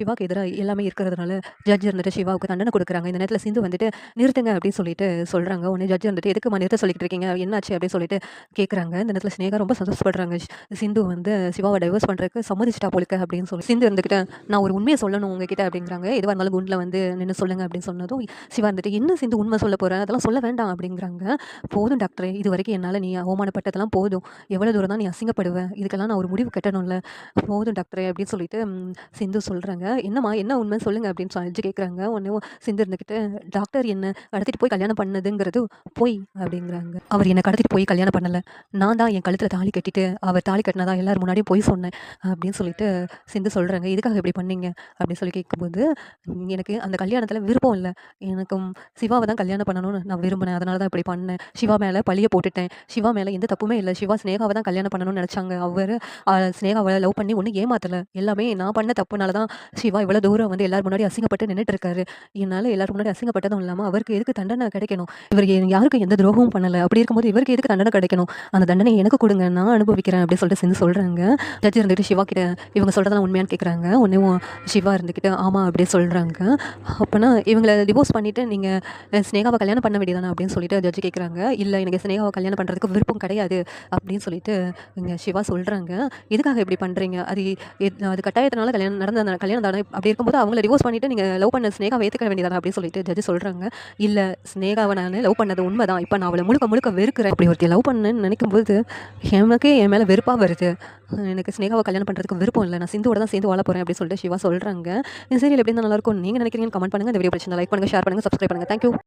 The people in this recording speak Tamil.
சிவாக்கு எதிராக எல்லாமே இருக்கிறதுனால ஜட்ஜ் இருந்துட்டு சிவாவுக்கு தண்டனை கொடுக்குறாங்க. இந்த நேரத்தில் சிந்து வந்துட்டு நிறுத்துங்க அப்படின்னு சொல்லிட்டு சொல்கிறாங்க உடனே ஜட்ஜ் வந்துட்டு எதுக்குமா நிறுத்த சொல்லிட்டு இருக்கீங்க? என்னாச்சு? அப்படின்னு சொல்லிட்டு கேட்குறாங்க இந்த நேரத்தில் ஸ்னேகா ரொம்ப சந்தோஷப்படுறாங்க. சிந்து வந்து சிவாவை டைவர்ஸ் பண்ணுறதுக்கு சம்மதிச்சிட்டா போலிக்க அப்படின்னு சொல்லி சிந்து இருந்துக்கிட்ட நான் ஒரு உண்மையை சொல்லணும் உங்ககிட்ட அப்படிங்கிறாங்க. எதுவாக இருந்தாலும் குண்டில் வந்து நின்று சொல்லுங்க அப்படின்னு சொன்னதும் சிவா வந்துட்டு என்ன சிந்து உண்மை சொல்ல போகிறேன் அதெல்லாம் சொல்ல வேண்டாம் அப்படிங்கிறாங்க. போதும் டாக்டரே இது வரைக்கும் என்னால் நீ அவமானப்பட்டதெல்லாம் போதும். எவ்வளோ தூரம் தான் நீ அசிங்கப்படுவேன் இதுக்கெல்லாம் நான் ஒரு முடிவு கட்டணும்ல. போதும் டாக்டரே அப்படின்னு சொல்லிட்டு சிந்து சொல்கிறாங்க என்னம்மா என்ன உண்மை? சொல்லுங்க அப்படின்னு சொல்லி கேட்குறாங்க உடனே சிந்து இருந்துக்கிட்டு டாக்டர் என்ன கடத்திட்டு போய் கல்யாணம் பண்ணதுங்கிறது பொய் அப்படிங்கிறாங்க. அவர் என்னை கடத்திட்டு போய் கல்யாணம் பண்ணலை. நான் தான் என் கழுத்தில் தாலி கட்டிட்டு அவர் தாலி கட்டினதா எல்லாரும் முன்னாடியும் போய் சொன்னேன் அப்படின்னு சொல்லிட்டு சிந்து சொல்கிறாங்க இதுக்காக இப்படி பண்ணீங்க? அப்படின்னு சொல்லி கேட்கும்போது எனக்கு அந்த கல்யாணத்தில் விருப்பம் இல்லை. எனக்கும் சிவாவை தான் கல்யாணம் பண்ணணும்னு நான் விரும்பினேன். அதனால தான் இப்படி பண்ணேன். சிவா மேலே பழிய போட்டுட்டேன். சிவா மேலே எந்த தப்புமே இல்லை. சிவா ஸ்னேகாவை தான் கல்யாணம் பண்ணணும்னு நினச்சாங்க. அவர் ஸ்னேகாவை லவ் பண்ணி ஒன்றும் ஏமாத்தலை. எல்லாமே நான் பண்ண தப்புனால தான் சிவா இவ்வளோ தூரம் வந்து எல்லாரும் முன்னாடி அசிங்கப்பட்டு நின்றுட்டு இருக்காரு என்னால் எல்லாரும் முன்னாடி அசிங்கப்பட்டதும் இல்லாமல் அவருக்கு எதுக்கு தண்டனை கிடைக்கணும்? இவர் யாருக்கும் எந்த துரோகமும் பண்ணலை. அப்படி இருக்கும்போது இவருக்கு எதுக்கு தண்டனை கிடைக்கணும்? அந்த தண்டனை எனக்கு கொடுங்க நான் அனுபவிக்கிறேன் அப்படின்னு சொல்லிட்டு செஞ்சு சொல்கிறாங்க ஜட்ஜ் இருந்துட்டு சிவா கிட்ட இவங்க சொல்கிறதெல்லாம் உண்மையான்னு கேட்குறாங்க ஒன்றும் சிவா இருந்துக்கிட்டு ஆமாம் அப்படியே சொல்கிறாங்க அப்போனா இவங்களை டிவோர்ஸ் பண்ணிவிட்டு நீங்கள் ஸ்னேகாவை கல்யாணம் பண்ண வேண்டியதானே அப்படின்னு சொல்லிட்டு ஜட்ஜி கேட்குறாங்க இல்லை எனக்கு ஸ்னேகாவை கல்யாணம் பண்ணுறதுக்கு விருப்பம் கிடையாது அப்படின்னு சொல்லிட்டு இங்கே சிவா சொல்கிறாங்க எதுக்காக இப்படி பண்ணுறீங்க அது அது கட்டாயத்தினால கல்யாணம் நடந்த கல்யாணம் தானே அப்படி இருக்கும்போது அவங்கள ரிவோர்ஸ் பண்ணிவிட்டு நீங்கள் லவ் பண்ண ஸ்னேகாவை ஏற்றுக்க வேண்டியதானே அப்படின்னு சொல்லிட்டு ஜட்ஜி சொல்கிறாங்க இல்லை ஸ்னேகாவை நான் லவ் பண்ணது உண்மை தான் இப்போ நான் அவளை முழுக்க முழுக்க வெறுக்கிறேன். அப்படி ஒருத்தி லவ் பண்ணேன்னு நினைக்கும் போது எனக்கே என் மேலே வெறுப்பாக வருது. எனக்கு ஸ்னேகாவை கல்யாணம் பண்ணுறதுக்கு விருப்பம் இல்லை. நான் சிந்துவோட தான் சேர்ந்து வாழ போகிறேன் அப்படின்னு சொல்லிட்டு சிவா சொல்கிறாங்க இந்த சீரியல் எப்படி இருந்தால் நல்லாயிருக்கும் நீங்கள் நினைக்கிறீங்கன்னு கமெண்ட் பண்ணுங்கள் இந்த வீடியோ பிடிச்சிருந்தா லைக் பண்ணுங்கள் ஷேர் பண்ணுங்கள் சப்ஸ்கிரைப் பண்ணுங்கள் தேங்க்யூ